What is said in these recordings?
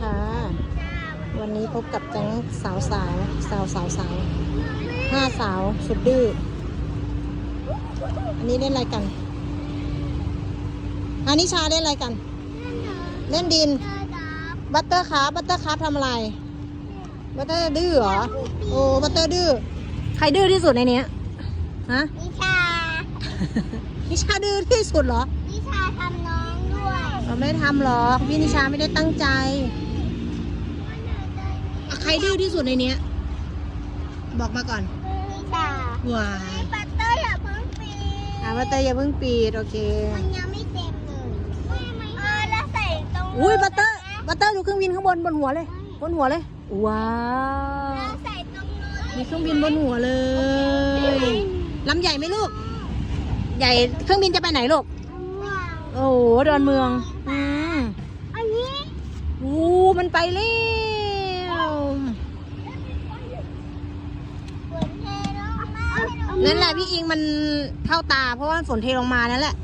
ค่ะ วันนี้พบกับแก๊งสาวสาวสาวสาวสาวห้าสาวสุดดื้อ อันนี้เล่นอะไรกัน อันนี้ชาเล่นอะไรกัน เล่นดิน บัตเตอร์คาร์บัตเตอร์คาร์ทำอะไร บัตเตอร์ดื้อเหรอ โอ้ บัตเตอร์ดื้อ ใครดื้อที่สุดในเนี้ยฮะ นิชา นิชาดื้อที่สุดเหรอ นิชาทำน้องด้วย เราไม่ได้ทำหรอก พี่นิชาไม่ได้ตั้งใจอะ ใครดื้อที่สุดในเนี้ย บอกมาก่อนนิชาว้าไอ้ปัตเตอร์อย่าเพิ่งปีนอ่าบัตเตอร์อย่าเพิ่งปีดโอเค มันยังไม่เต็มเลยเออแล้วใส่ตรงอุ้ยบัตเตอร์บัตเตอร์ดูเครื่องบินข้างบนบนหัวเลย บนหัวเลย ว้าว แล้วใส่ตรงนู้นมีเครื่องบินบนหัวเลยลำใหญ่ไหมลูก ใหญ่เครื่องบินจะไปไหนลูกว้าวโอ้โหดอนเมือง อืมอันนี้อู้มันไปแล้ว ฝนเทลงมา นั่นแหละพี่อิงมันเข้าตา เพราะว่าฝนเทลงมานั่นแหละ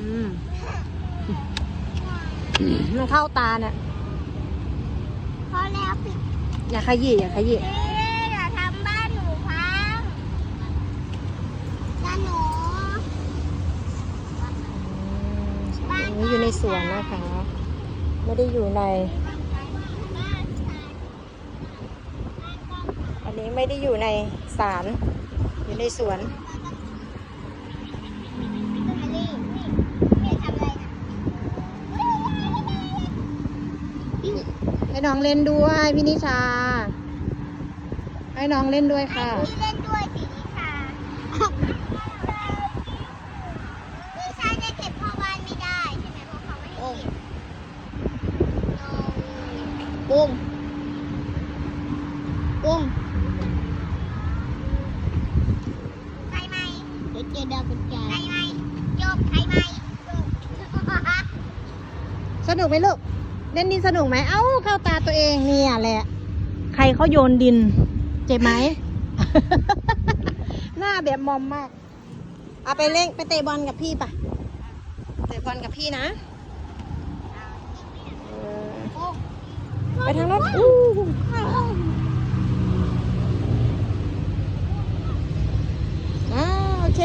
อืมมันเข้าตาเนี่ยพอแล้วปิดอย่าขยี้อย่าขยี้เอ๊ะอย่าทำบ้านหนูพังจ้าหนูอันนี้อยู่ในสวนนะคะไม่ได้อยู่ในอันนี้ไม่ได้อยู่ในศาล อยู่ในสวนให้น้องเล่นด้วยพี่นิชา ให้น้องเล่นด้วยค่ะพี่เล่นด้วยสินิชานิชาจะเก็บพ่อบานไม่ได้ใช่ไหมเพราะเขาไม่ให้เก็บ ปุ้งปุ้ง ใครไหม เดี๋ยวเจดาเป็นแกใครไหมจบใครไหมจบสนุกไหมลูก เล่นดินสนุกไหม เอ้า เข้าตาตัวเองเนี่ยแหละ ใครเขาโยนดิน เจ็บไหม หน้าแบบมอมมาก เอาไปเล่นไปเตะบอลกับพี่ปะเตะบอลกับพี่นะเออไปทางนั้นอู้อ่าโอเค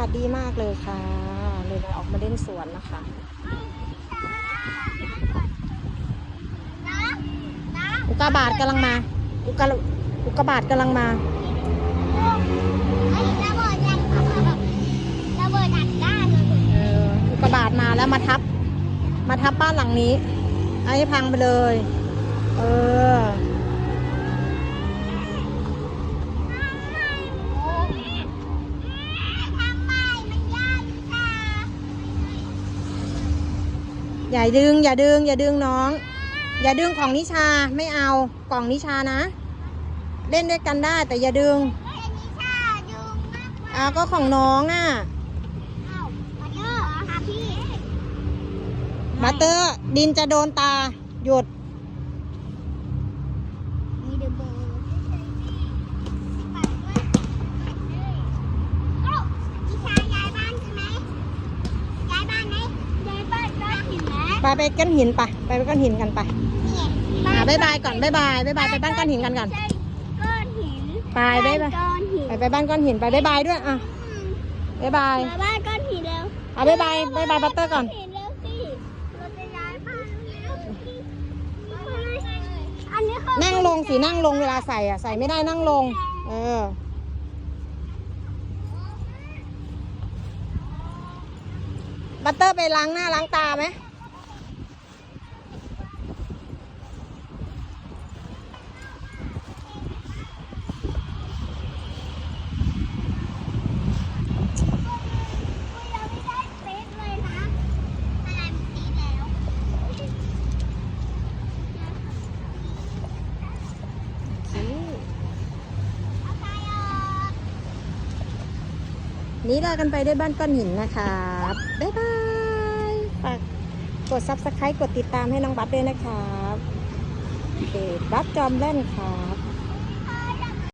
าศดีมากเลยค่ะ เลยมาออกมาเล่นสวนนะคะอุกกาบาตกำลังมา อุกกาอุกกาบาตกำลังมาเอออุกกาบาตมาแล้วมาทับ มาทับบ้านหลังนี้ไอ้พังไปเลย เออ อย่าดึง อย่าดึง อย่าดึงน้อง อย่าดึงของนิชาไม่เอากล่องนิชานะ เล่นด้วยกันได้แต่อย่าดึงเอ็นิชายุงมากกว่าอ่าก็ของน้องอะเอ้ามาเยอะค่ะพี่มาเตอร์ดินจะโดนตา หยุด มีเดอะเบอร์นิชาย้ายบ้านใช่ไหมย้ายบ้านไหมย้ายบ้านก็เห็น ไหมไปไปก้อนหินไปไปไปก้อนหินกันไปนี่อ่าบายบายก่อนบายบายบายบายไปบ้านก้อนหินกันก่อนใช่ก้อนหินไปบายบายก้อนหินไปไปบ้านก้อนหินไปบายบายด้วยอะบายบายมาบ้านก้อนหินแล้วอะบายบายบายบายบัตเตอร์ก่อน หินเร็วสิเราจะย้ายบ้านเร็วสิอันนี้คือนั่งลงสินั่งลงเวลาใส่อะใส่ไม่ได้นั่งลง เออ บัตเตอร์ไปล้างหน้าล้างตาไหม เราไม่ได้เฟซเลยนะอะไรมันสีแล้ว เอาไปออก นี้ลากันไปด้วยบ้านก้อนหินนะครับบ๊ายบายฝากกด subscribe กดติดตามให้น้องบัตด้วยนะครับโอเคบัตจอมเล่นครับ